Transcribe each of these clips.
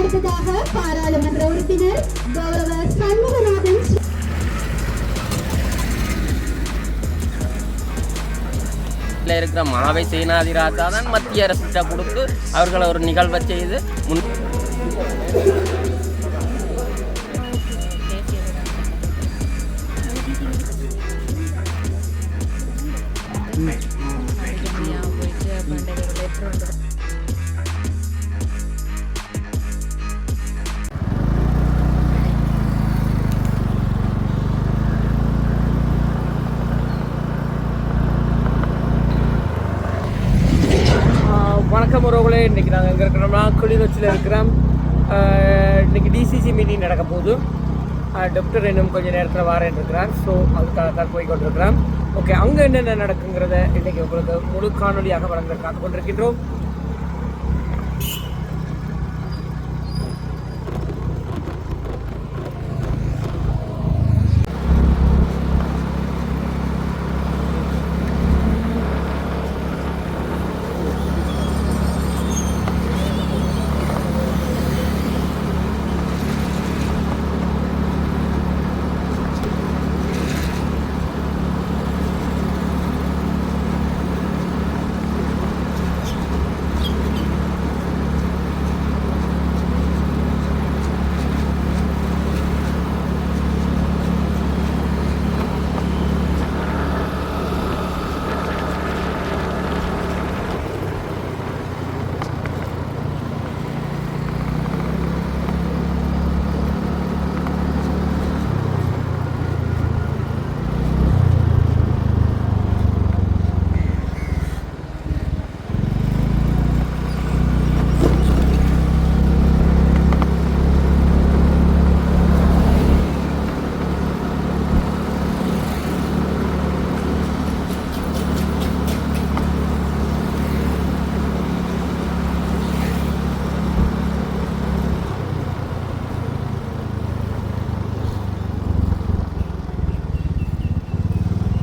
அடுத்ததாக பாராளுமன்ற உறுப்பினர் கௌரவ சண்முகநாதன் இருக்கிற மாவை சேனாதிராஜா தான் மத்திய அரசிட்ட கொடுத்து அவர்களை ஒரு நிகழ்வை செய்து முன் ஆஹ் வணக்கம் உறவுகளே இன்றைக்கி நாங்கள் எங்கே இருக்கிறோம்னா கிளிநொச்சியில் இருக்கிறோம் இன்றைக்கி டிசிசி மீட்டிங் நடக்க போகுது. டாக்டர் இன்னும் கொஞ்சம் நேரத்தில் வாரேன் இருக்கிறார். ஸோ அதுக்காக தான் போய் கொண்டிருக்கிறோம் ஓகே அங்கே என்னென்ன நடக்குங்கிறத இன்றைக்கி உங்களுக்கு முழு காணொலியாக வழங்க காத்து கொண்டிருக்கின்றோம்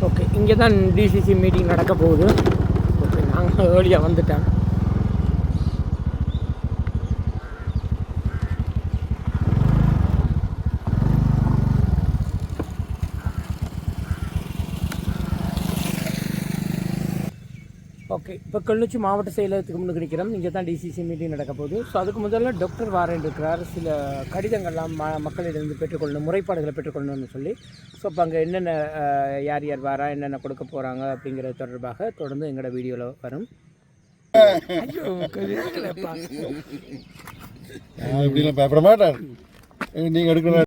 ஓகே இங்கே தான் டிசிசி மீட்டிங் நடக்க போகுது ஓகே நாங்கள் ஏர்லியாக வந்துட்டேன் ஓகே இப்போ கிளிநொச்சி மாவட்ட செயலகத்துக்கு முன்னுக்கு நிற்கிறோம். இங்கே தான் டிசிசி மீட்டிங் நடக்க போகுது. ஸோ அதுக்கு முதல்ல டாக்டர் வாரன் இருக்கிறார் சில கடிதங்கள்லாம் ம மக்களிடம் பெற்றுக்கொள்ளணும் முறைப்பாடுகளை பெற்றுக்கொள்ளணும்னு சொல்லி. ஸோ இப்போ அங்கே என்னென்ன யார் யார் வாரா என்னென்ன கொடுக்க போகிறாங்க அப்படிங்கிறது தொடர்பாக தொடர்ந்து எங்களோட வீடியோவில் வரும். இப்படிலாம் பயப்பட நீங்கள் எடுக்கணும்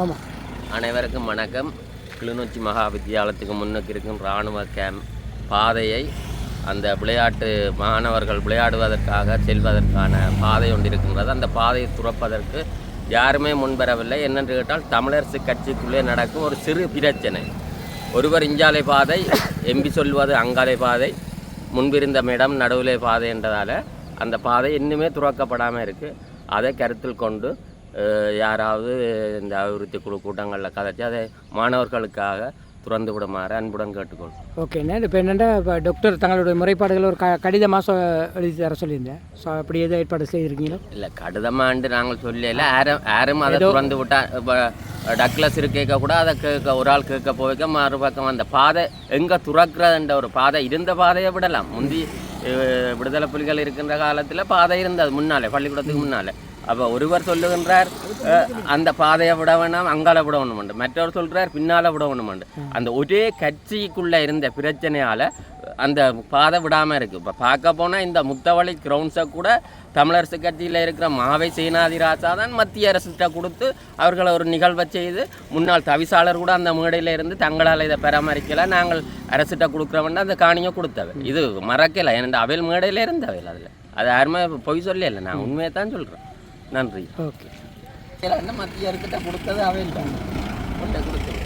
ஆமாம் அனைவருக்கும் வணக்கம். கிளிநொச்சி மகா வித்தியாலயத்துக்கு முன்னுக்கு இருக்கும் இராணுவ கேம்ப் பாதையை அந்த விளையாட்டு மாணவர்கள் விளையாடுவதற்காக செல்வதற்கான பாதை ஒன்று இருக்கின்றது அந்த பாதையை துறப்பதற்கு யாருமே முன்வரவில்லை. என்னென்று கேட்டால் தமிழரசு கட்சிக்குள்ளே நடக்கும் ஒரு சிறு பிரச்சனை. ஒருவர் இஞ்சாலை பாதை எம்பி சொல்வது அங்காலை பாதை முன்பிருந்த மேடம் நடுவிலே பாதை என்றதால் அந்த பாதை இன்னுமே துறக்கப்படாமல் இருக்குது அதை கருத்தில் கொண்டு யாராவது இந்த அபிவிருத்தி குழு கூட்டங்களில் கதைச்சு அதை மாணவர்களுக்காக துறந்து விடுமாறு அன்புடன் கேட்டுக்கொள்கிறோம் ஓகே இப்போ என்னென்னா இப்போ டாக்டர் தங்களுடைய முறைப்பாடுகள் ஒரு க கடிதமாக எழுதி தர சொல்லியிருந்தேன். ஸோ அப்படி எதுவும் ஏற்பாடு செய்திருக்கீங்களோ? இல்லை கடிதமாண்டு நாங்கள் சொல்லல யாரும் யாரும் அதை துறந்து விட்டா இப்போ டக்ளஸ் இருக்க கூட அதை கேட்க ஒரு ஆள் கேட்க போய்க்க மறுபக்கம் அந்த பாதை எங்கே துறக்கிறதுன்ற ஒரு பாதை இருந்த பாதையை விடலாம். முந்தி விடுதலை புலிகள் இருக்கின்ற காலத்தில் பாதை இருந்தது முன்னாலே பள்ளிக்கூடத்துக்கு முன்னாலே. அப்போ ஒருவர் சொல்லுகின்றார் அந்த பாதையை விட வேணாம் அங்கால விட வேணுமெண்டு மற்றவர் சொல்கிறார் பின்னால் விட வேணுமெண்டு அந்த ஒரே கட்சிக்குள்ளே இருந்த பிரச்சனையால் அந்த பாதை விடாமல் இருக்குது இப்போ பார்க்க போனால் இந்த முத்தவளை கிரவுண்ட்ஸை கூட தமிழரசு கட்சியில் இருக்கிற மாவை சேனாதி ராஜா தான் மத்திய அரசுகிட்ட கொடுத்து அவர்களை ஒரு நிகழ்வை செய்து முன்னாள் தவிசாளர் கூட அந்த மேடையில் இருந்து தங்களால் இதை பராமரிக்கல நாங்கள் அரசுகிட்ட கொடுக்குறவன் அந்த காணியை கொடுத்தவை. இது மறக்கலை ஏன்னா அவையில் மேடையில் இருந்தவையில் அதில். அது யாருமே பொய் சொல்லல நான் உண்மையை தான் சொல்கிறேன் நன்றி. ஓகே. இதில் வந்து மத்திய அரசுகிட்ட கொடுத்தது அவையில் தான் கொண்டே கொடுத்துருக்கோம்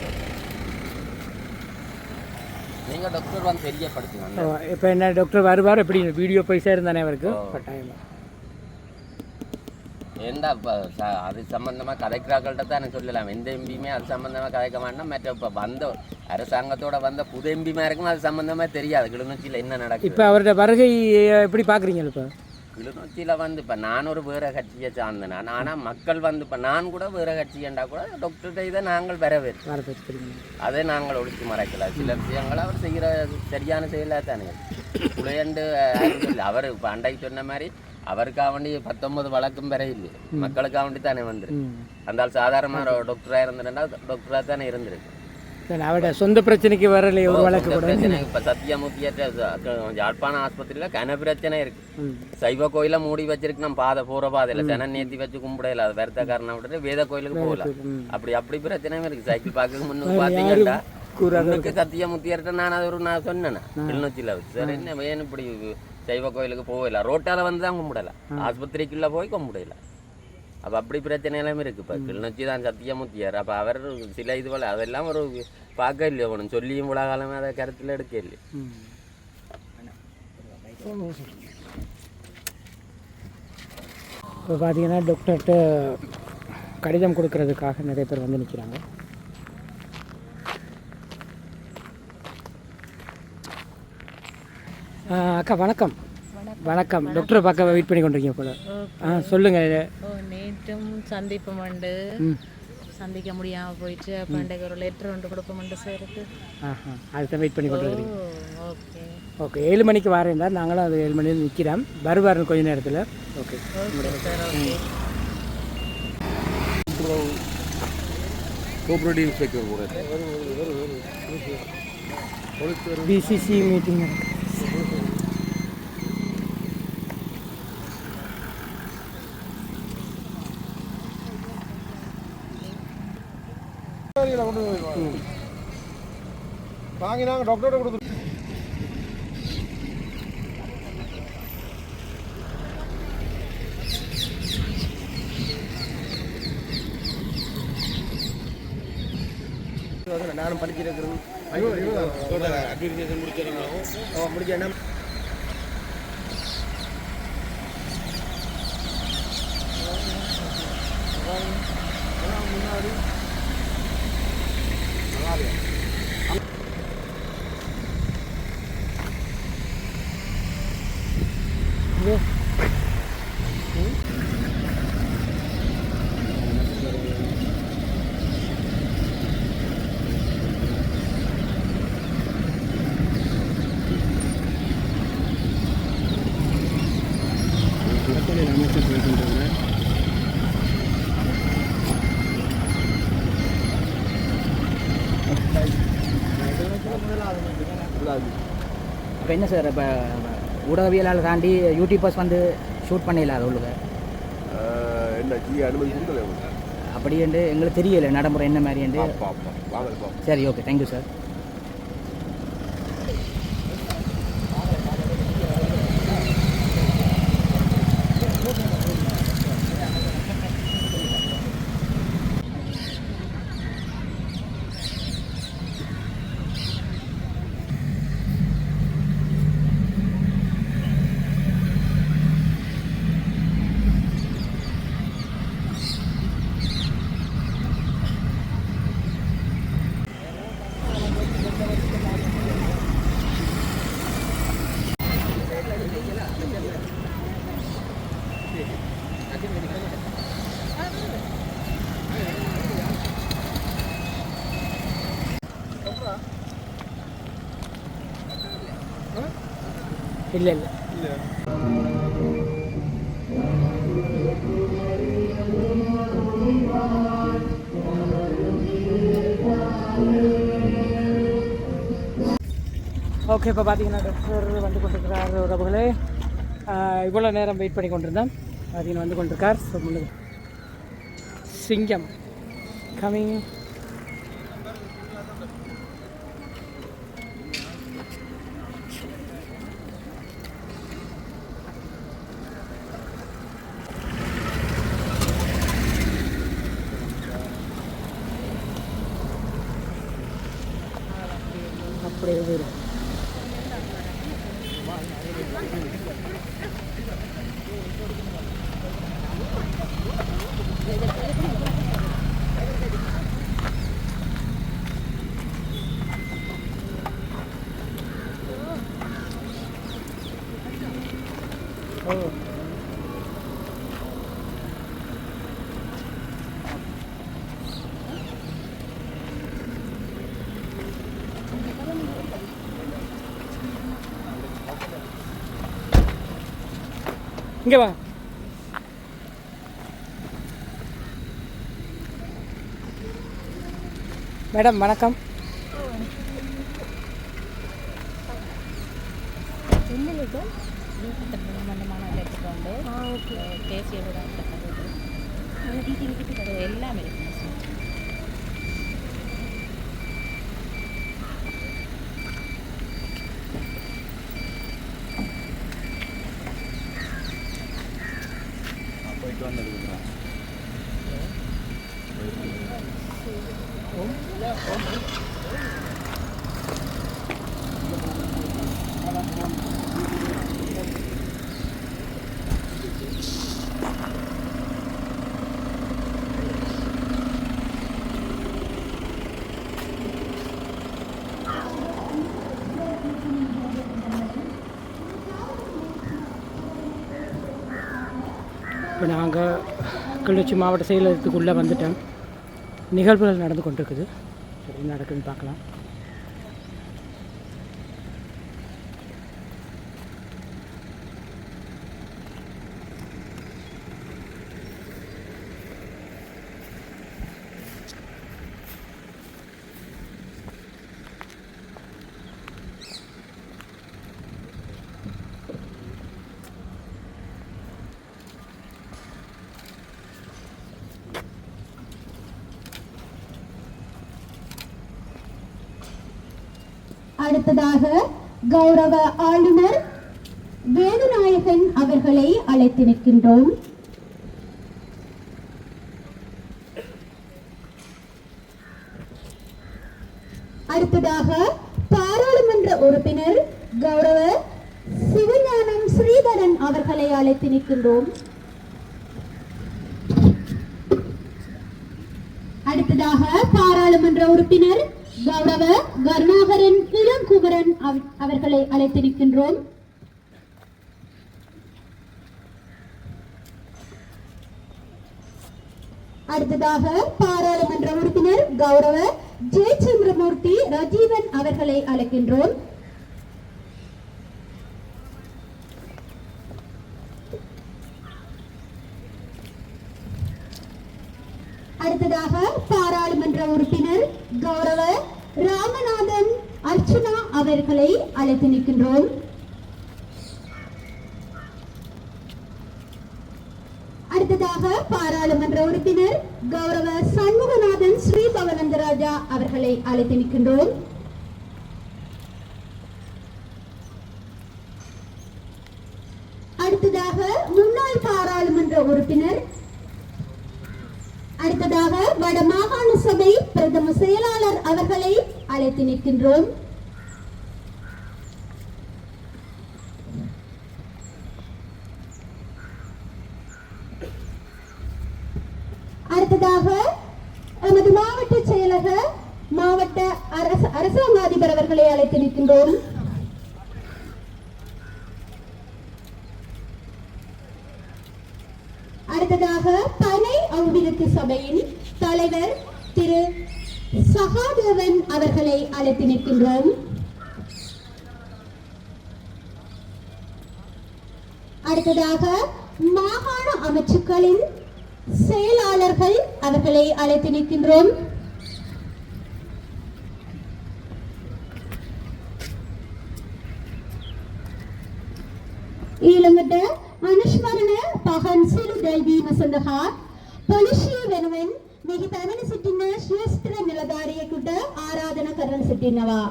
நீங்கள் டாக்டர் வந்து தெரியப்படுத்துங்க இப்போ என்ன டாக்டர் வருவார் எப்படி வீடியோ போய் சேர்ந்தானே அவருக்கு? கட்டாயமா ஏண்டா இப்போ அது சம்மந்தமாக கதைக்கிறார்கள்ட்ட தான் எனக்கு சொல்லலாம். எந்த எம்பியுமே அது சம்மந்தமாக கதைக்க மாட்டோம் மற்ற இப்போ வந்த அரசாங்கத்தோட வந்த புது எம்பிமா இருக்கும் அது சம்மந்தமாக தெரியாது. கிளிநொச்சியில் என்ன நடக்குது? இப்போ அவரோட வருகை எப்படி பார்க்குறீங்க இப்போ? கிளிநொச்சியில் வந்து இப்போ நான் ஒரு வேற கட்சியை சார்ந்தேன் நான் ஆனால் மக்கள் வந்து இப்போ நான் கூட வேற கட்சியண்டா கூட டாக்டர்கிட்ட இதை நாங்கள் வரப்பேற்றுக்கிறீங்க அதை நாங்கள் ஒழிச்சு மறைக்கல. சில விஷயங்கள் அவர் செய்கிற சரியான செயலாக தானே. புலையண்டு அவர் இப்போ சொன்ன மாதிரி அவருக்காக வேண்டி பத்தொன்பது வழக்கும் பெற இல்லை. மக்களுக்காக வேண்டி தானே வந்துருக்கு. அந்த ஆள் சாதாரணமாக டாக்டராக இருந்திருந்தா டாக்டராக தானே இருந்திருக்கு. சரி அவரோட சொந்த பிரச்சனைக்கு வரலையே ஒரு வழக்கு கூட. இப்போ சத்தியமூர்த்தியற்ற யாழ்ப்பாண ஆஸ்பத்திரியில் கன பிரச்சனை இருக்கு. சைவ கோயிலை மூடி வச்சிருக்கு நம்ம பாதை போகிற பாதையில். சனம் நேத்தி வச்சு கும்பிடல அது வருத்த காரணம் விட்டுட்டு வேத கோயிலுக்கு போகலாம். அப்படி அப்படி பிரச்சனையும் இருக்கு. சைக்கிள் பார்க்க முன்னுக்கு பார்த்தீங்கன்னா முன்னுக்கு சத்தியமூர்த்தியர்கிட்ட நான் அது ஒரு நான் சொன்னேன். கிளிநொச்சியில் சரி என்ன வேணும் இப்படி சைவ கோயிலுக்கு போகல? ரோட்டால வந்து தான் கும்பிடல. ஆஸ்பத்திரிக்குள்ள போய் கும்பிடல. அப்போ அப்படி பிரச்சனை எல்லாமே இருக்கு. இப்போ கிளிநொச்சி தான் சத்தியமூர்த்தியார் அப்போ அவர் சில இது போல அதெல்லாம் ஒரு பார்க்க இல்லையோ ஒன்று சொல்லியும் இவ்வளோ காலமே அதை கருத்தில் எடுக்க இல்லை இப்போ பார்த்தீங்கன்னா டாக்டர்கிட்ட கடிதம் கொடுக்கறதுக்காக நிறைய பேர் வந்து நிற்கிறாங்க அக்கா வணக்கம். வணக்கம். டாக்டரை பார்க்க வெயிட் பண்ணி கொண்டிருக்கீங்க போல. ஆ சொல்லுங்கள் ஓ நேற்றும் சந்திப்பு உண்டு. ம். சந்திக்க முடியாமல் போயிட்டு அப்போ இன்றைக்கு ஒரு லெட்டர் ஒன்று கொடுப்போம்ண்டு சாருக்கு ஆஹா அதுதான் வெயிட் பண்ணி கொண்டிருக்கிறீங்க. ஓகே ஓகே ஏழு மணிக்கு வரேன் தான் நாங்களும் அது ஏழு மணி நிற்கிறோம் வருவார் கொஞ்ச நேரத்தில். ஓகே கோஆபரேட்டிவ் இன்ஸ்பெக்டர் கூட. பிசிசி மீட்டிங் வாங்கி. நாங்கள் டாக்டர்கிட்ட கொடுத்து நானும் படிச்சிருக்கிறேன் ஐயோ இவன் முடிச்சேன்னா இப்போ என்ன சார் இப்போ ஊடகவியலாளர் தாண்டி யூடியூபர்ஸ் வந்து ஷூட் பண்ணல அது உள்ளுக? என்ன ஜி அனுமதி கொடுக்கல அப்படி என்று எங்களுக்கு தெரியல நடைமுறை என்ன மாதிரி சரி ஓகே தேங்க்யூ சார் இல்லை இல்லை ஓகே இப்போ பார்த்தீங்கன்னா டாக்டர் வந்து கொண்டிருக்கிறார் உறவுகளே இவ்வளோ நேரம் வெயிட் பண்ணி கொண்டிருந்தேன் பார்த்தீங்கன்னா வந்து கொண்டிருக்கார். ஸோ முன்னுக்கு சிங்கம். கமிங் ஓ இங்கே வா மேடம் வணக்கம் எல்லாம் இப்போ நாங்கள் கிளிநொச்சி மாவட்ட செயலகத்துக்குள்ளே வந்துட்டோம். நிகழ்வுகள் நடந்து கொண்டிருக்குது. சரி என்ன நடக்குதுன்னு பார்க்கலாம். அடுத்ததாக கௌரவ ஆளுநர் வேதுநாயகன் அவர்களை அழைத்து நிற்கின்றோம். அடுத்ததாக பாராளுமன்ற உறுப்பினர் கௌரவ சிவஞானம் ஸ்ரீதரன் அவர்களை அழைத்து நிற்கின்றோம். அடுத்ததாக பாராளுமன்ற உறுப்பினர் கௌரவ கருணாகரன் இளங்குமரன் அவர்களை அழைத்திருக்கின்றோம் அடுத்ததாக பாராளுமன்ற உறுப்பினர் கௌரவ ஜெயச்சந்திரமூர்த்தி ரஜீவன் அவர்களை அழைக்கின்றோம் அடுத்ததாக பாராளுமன்ற உறுப்பினர் கௌரவ ராமநாதன் அர்ச்சனா அவர்களை அழைத்து நிற்கின்றோம். அடுத்ததாக பாராளுமன்ற உறுப்பினர் கௌரவ சண்முகநாதன் ஸ்ரீ பவனந்தராஜா அவர்களை அழைத்து நிற்கின்றோம். அடுத்ததாக முன்னாள் பாராளுமன்ற உறுப்பினர் வட மாகாண சபை பிரதம செயலாளர் அவர்களை அழைத்து நிற்கின்றோம். அடுத்ததாக எமது மாவட்ட செயலக மாவட்ட அரச அரசாங்க அதிபர் அவர்களை அழைத்து நிற்கின்றோம். அடுத்ததாக பனை அபிவிருத்தி சபையின் தலைவர் திரு சகாதேவன் அவர்களை அழைத்து நிற்கின்றோம் அடுத்ததாக மாகாண அமைச்சுக்களின் செயலாளர்கள் அவர்களை அழைத்து நிற்கின்றோம் ඊළඟට අනුස්මරණ පහන් සිළු දැල්වීම සඳහා පොලිසිය වෙනුවෙන් මෙහි පැමිණ සිටින ශ්‍රේෂ්ඨ නිලධාරියෙකුට ආරාධනා කරන සිටිනවා.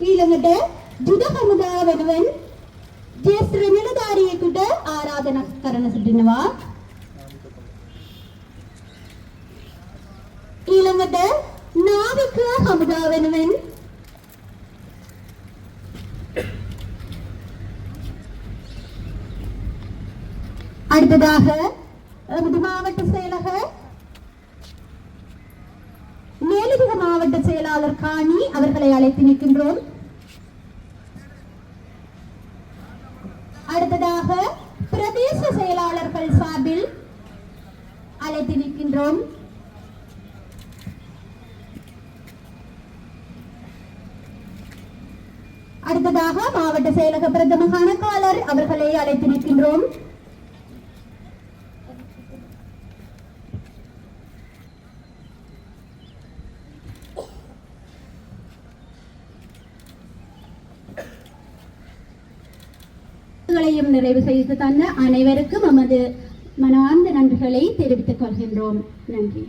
ඊළඟට ජුද හමුදාව වෙනුවෙන් ජේෂ්ඨ නිලධාරියෙකුට ආරාධනා කරන සිටිනවා. ඊළඟට නාවික හමුදාව වෙනුවෙන් அடுத்ததாக எமது மாவட்ட செயலக. மேலதிக மாவட்ட செயலாளர் காணி அவர்களை அழைத்து நிற்கின்றோம். அடுத்ததாக பிரதேச செயலாளர்கள் சார்பில் அழைத்து நிற்கின்றோம். அடுத்ததாக மாவட்ட செயலக பிரதம கணக்காளர் அவர்களை அழைத்து நிற்கின்றோம். நிறைவு செய்து தந்த அனைவருக்கும் நமது மனார்ந்த நன்றிகளை தெரிவித்துக் கொள்கின்றோம். நன்றி.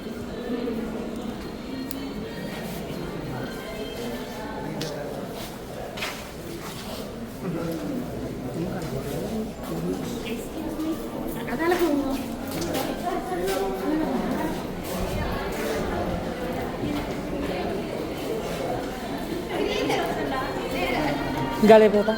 tinggal ya